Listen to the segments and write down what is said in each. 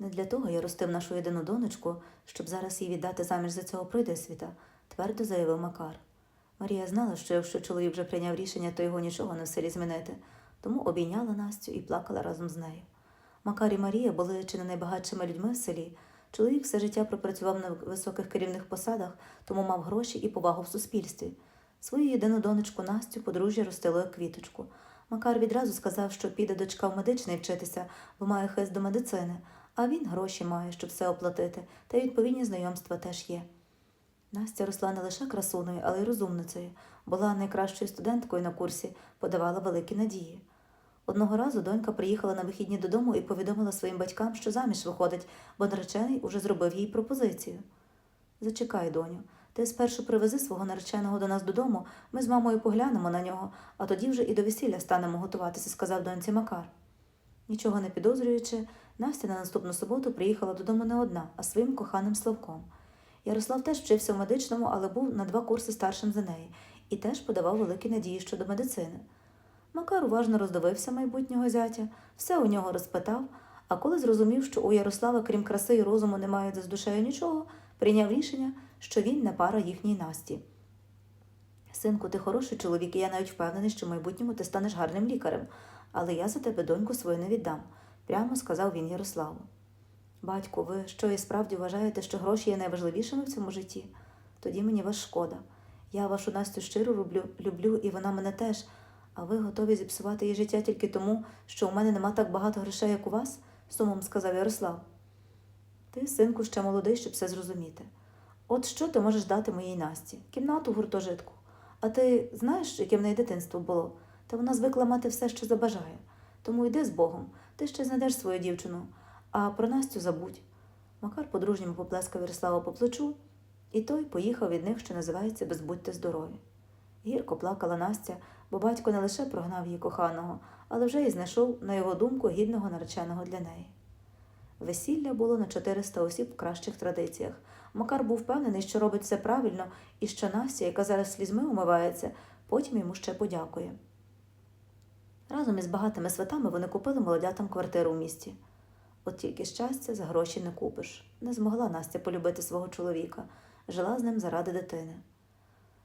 Не для того я ростив нашу єдину донечку, щоб зараз її віддати заміж за цього пройдисвіта, твердо заявив Макар. Марія знала, що якщо чоловік вже прийняв рішення, то його нічого не в силі змінити, тому обійняла Настю і плакала разом з нею. Макар і Марія були чи не найбагатшими людьми в селі. Чоловік все життя пропрацював на високих керівних посадах, тому мав гроші і повагу в суспільстві. Свою єдину донечку Настю подружжя ростило як квіточку. Макар відразу сказав, що піде дочка в медичний вчитися, бо має хист до медицини, а він гроші має, щоб все оплатити, та й відповідні знайомства теж є. Настя росла не лише красуною, але й розумницею, була найкращою студенткою на курсі, подавала великі надії. Одного разу донька приїхала на вихідні додому і повідомила своїм батькам, що заміж виходить, бо наречений уже зробив їй пропозицію. Зачекай, доню, ти спершу привези свого нареченого до нас додому, ми з мамою поглянемо на нього, а тоді вже і до весілля станемо готуватися, сказав доньці Макар. Нічого не підозрюючи, Настя на наступну суботу приїхала додому не одна, а своїм коханим Славком. Ярослав теж вчився в медичному, але був на два курси старшим за неї і теж подавав великі надії щодо медицини. Макар уважно роздивився майбутнього зятя, все у нього розпитав, а коли зрозумів, що у Ярослава, крім краси і розуму, немає з душею нічого, прийняв рішення, що він не пара їхній Насті. Синку, ти хороший чоловік, і я навіть впевнений, що в майбутньому ти станеш гарним лікарем, але я за тебе доньку свою не віддам, прямо сказав він Ярославу. Батько, ви що і справді вважаєте, що гроші є найважливішими в цьому житті? Тоді мені вас шкода. Я вашу Настю щиро люблю, люблю, і вона мене теж. А ви готові зіпсувати її життя тільки тому, що у мене нема так багато грошей, як у вас? сумом сказав Ярослав. Ти, синку, ще молодий, щоб все зрозуміти. От що ти можеш дати моїй Насті? Кімнату в гуртожитку. А ти знаєш, яке в неї дитинство було? Та вона звикла мати все, що забажає. Тому йди з Богом, ти ще знайдеш свою дівчину, а про Настю забудь. Макар по-дружньому поплескав Ярослава по плечу, і той поїхав від них, що називається «Без будьте здорові. Гірко плакала Настя, бо батько не лише прогнав її коханого, але вже й знайшов, на його думку, гідного нареченого для неї. Весілля було на 400 осіб в кращих традиціях. Макар був впевнений, що робить все правильно, і що Настя, яка зараз слізьми умивається, потім йому ще подякує. Разом із багатими сватами вони купили молодятам квартиру в місті. От тільки щастя за гроші не купиш. Не змогла Настя полюбити свого чоловіка, жила з ним заради дитини.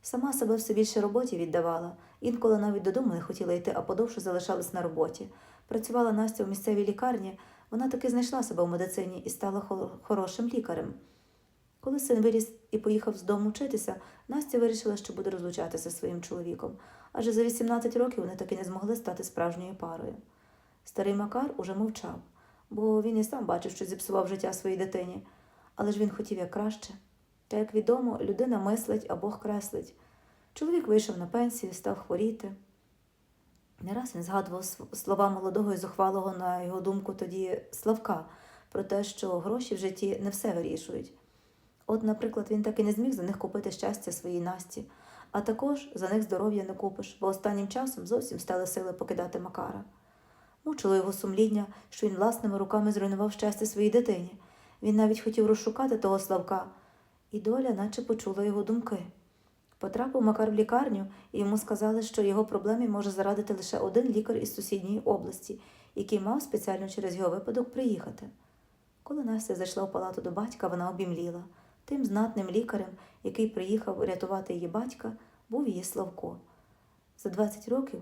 Сама себе все більше роботі віддавала, інколи навіть додому не хотіла йти, а подовше залишалась на роботі. Працювала Настя в місцевій лікарні, вона таки знайшла себе в медицині і стала хорошим лікарем. Коли син виріс і поїхав з дому вчитися, Настя вирішила, що буде розлучатися зі своїм чоловіком, адже за 18 років вони таки не змогли стати справжньою парою. Старий Макар уже мовчав, бо він і сам бачив, що зіпсував життя своїй дитині, але ж він хотів як краще. Та, як відомо, людина мислить, а Бог креслить. Чоловік вийшов на пенсію, став хворіти. Не раз він згадував слова молодого і зухвалого, на його думку, тоді Славка, про те, що гроші в житті не все вирішують. От, наприклад, він так і не зміг за них купити щастя своїй Насті, а також за них здоров'я не купиш, бо останнім часом зовсім стали сили покидати Макара. Мучило його сумління, що він власними руками зруйнував щастя своїй дитині. Він навіть хотів розшукати того Славка, і доля наче почула його думки. Потрапив Макар в лікарню, і йому сказали, що його проблемі може зарадити лише один лікар із сусідньої області, який мав спеціально через його випадок приїхати. Коли Настя зайшла в палату до батька, вона обімліла. Тим знатним лікарем, який приїхав рятувати її батька, був її Славко. За 20 років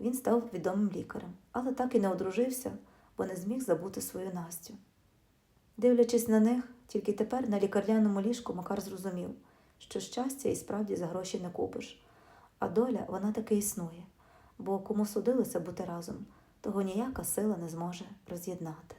він став відомим лікарем, але так і не одружився, бо не зміг забути свою Настю. Дивлячись на них, тільки тепер на лікарняному ліжку Макар зрозумів, що щастя і справді за гроші не купиш, а доля вона таки існує, бо кому судилося бути разом, того ніяка сила не зможе роз'єднати.